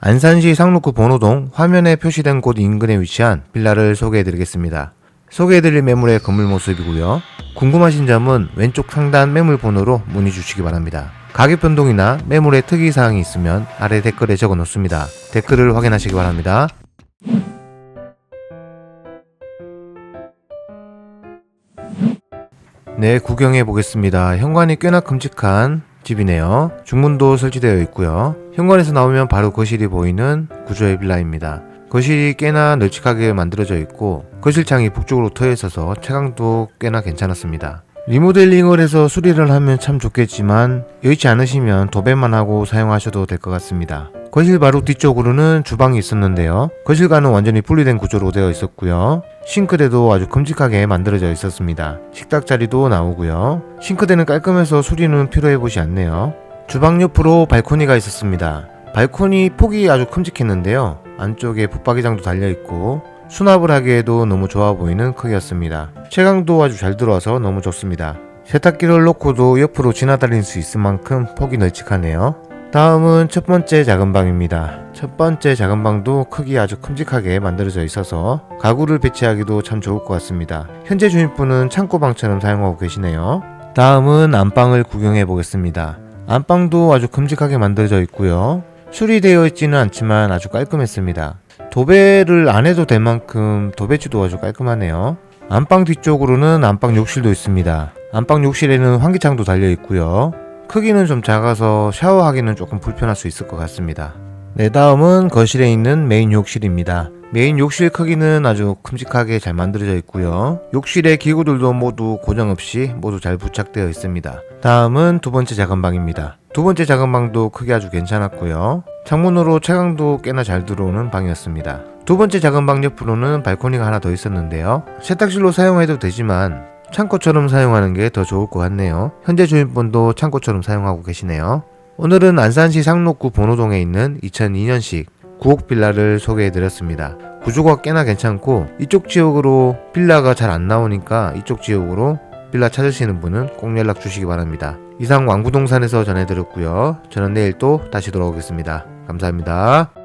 안산시 상록구 번호동 화면에 표시된 곳 인근에 위치한 빌라를 소개해드리겠습니다. 소개해드릴 매물의 건물 모습이고요. 궁금하신 점은 왼쪽 상단 매물 번호로 문의 주시기 바랍니다. 가격 변동이나 매물의 특이 사항이 있으면 아래 댓글에 적어 놓습니다. 댓글을 확인하시기 바랍니다. 네, 구경해 보겠습니다. 현관이 꽤나 큼직한 집이네요. 중문도 설치되어 있고요. 현관에서 나오면 바로 거실이 보이는 구조의 빌라입니다. 거실이 꽤나 널찍하게 만들어져 있고 거실 창이 북쪽으로 트여 있어서 채광도 꽤나 괜찮았습니다. 리모델링을 해서 수리를 하면 참 좋겠지만 여의치 않으시면 도배만 하고 사용하셔도 될 것 같습니다. 거실 바로 뒤쪽으로는 주방이 있었는데요. 거실과는 완전히 분리된 구조로 되어 있었고요. 싱크대도 아주 큼직하게 만들어져 있었습니다. 식탁 자리도 나오고요. 싱크대는 깔끔해서 수리는 필요해 보지 않네요. 주방 옆으로 발코니가 있었습니다. 발코니 폭이 아주 큼직했는데요. 안쪽에 붙박이장도 달려 있고 수납을 하기에도 너무 좋아 보이는 크기였습니다. 채광도 아주 잘 들어와서 너무 좋습니다. 세탁기를 놓고도 옆으로 지나다닐 수 있을 만큼 폭이 널찍하네요. 다음은 첫 번째 작은 방입니다. 첫 번째 작은 방도 크기 아주 큼직하게 만들어져 있어서 가구를 배치하기도 참 좋을 것 같습니다. 현재 주인분은 창고방처럼 사용하고 계시네요. 다음은 안방을 구경해 보겠습니다. 안방도 아주 큼직하게 만들어져 있고요. 수리되어 있지는 않지만 아주 깔끔했습니다. 도배를 안 해도 될 만큼 도배지도 아주 깔끔하네요. 안방 뒤쪽으로는 안방 욕실도 있습니다. 안방 욕실에는 환기창도 달려 있고요. 크기는 좀 작아서 샤워하기는 조금 불편할 수 있을 것 같습니다. 네, 다음은 거실에 있는 메인 욕실입니다. 메인 욕실 크기는 아주 큼직하게 잘 만들어져 있고요. 욕실의 기구들도 모두 고정 없이 모두 잘 부착되어 있습니다. 다음은 두 번째 작은 방입니다. 두 번째 작은 방도 크기 아주 괜찮았고요. 창문으로 채광도 꽤나 잘 들어오는 방이었습니다. 두 번째 작은 방 옆으로는 발코니가 하나 더 있었는데요. 세탁실로 사용해도 되지만 창고처럼 사용하는 게 더 좋을 것 같네요. 현재 주인분도 창고처럼 사용하고 계시네요. 오늘은 안산시 상록구 번호동에 있는 2002년식 구옥 빌라를 소개해 드렸습니다. 구조가 꽤나 괜찮고 이쪽 지역으로 빌라가 잘 안 나오니까 이쪽 지역으로 빌라 찾으시는 분은 꼭 연락 주시기 바랍니다. 이상 왕부동산에서 전해드렸고요. 저는 내일 또 다시 돌아오겠습니다. 감사합니다.